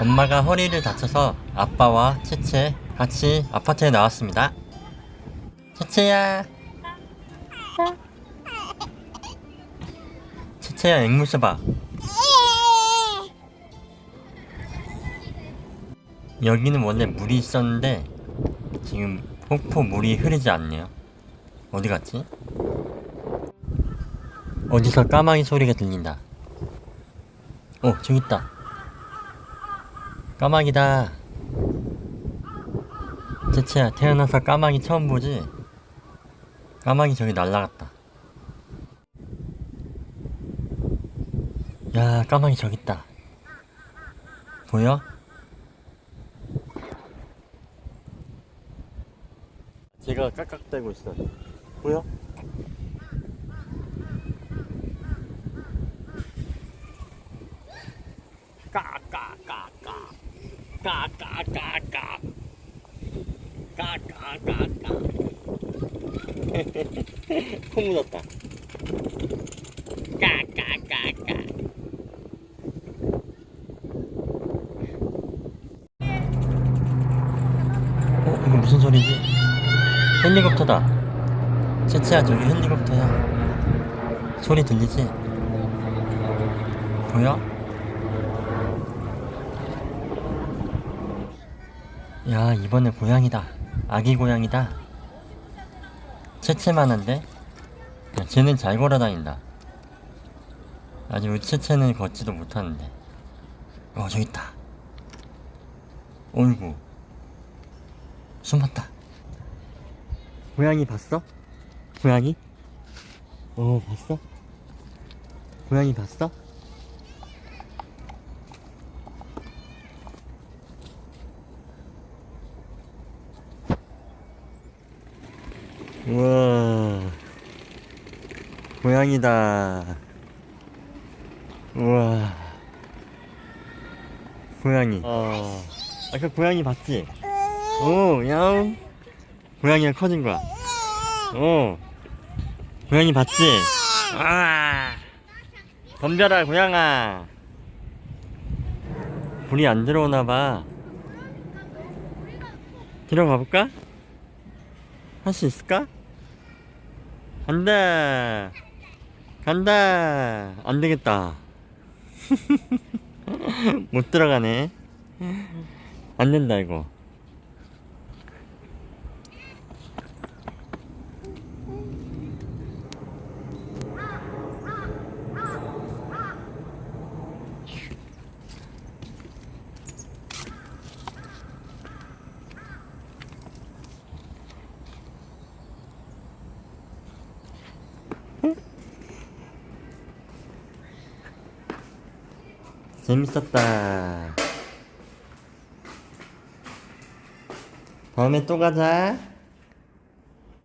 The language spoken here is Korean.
엄마가 허리를 다쳐서 아빠와 채채 같이 아파트에 나왔습니다. 채채야. 채채야 앵무새 봐. 여기는 원래 물이 있었는데 지금 폭포 물이 흐르지 않네요. 어디 갔지? 어디서 까마귀 소리가 들린다. 어, 저기 있다. 까마귀다. 채채야, 태어나서 까마귀 처음 보지? 까마귀 저기 날라갔다. 야, 까마귀 저기 있다. 보여? 제가 깍깍대고 있어. 보여? 까까까 까 까까까까 까까까까 코 묻었다. 까까까까. 어 이거 무슨 소리지? 헬리콥터다. 채채야 저기 헬리콥터야. 소리 들리지? 보여? 야 이번에 고양이다 아기 고양이다 채채만한데 야, 쟤는 잘 걸어다닌다 아직 우리 채채는 걷지도 못하는데 어 저기 있다 어이구 숨었다 고양이 봤어? 고양이? 어 봤어? 고양이 봤어? 우와. 고양이다. 우와. 고양이. 어. 아까 고양이 봤지? 오 야옹. 고양이가 커진 거야. 어 고양이 봤지? 아. 덤벼라 고양아. 불이 안 들어오나 봐. 들어가 볼까? 할 수 있을까? 간다. 간다. 안 되겠다. 못 들어가네. 안 된다 이거 재밌었다. 다음에 또 가자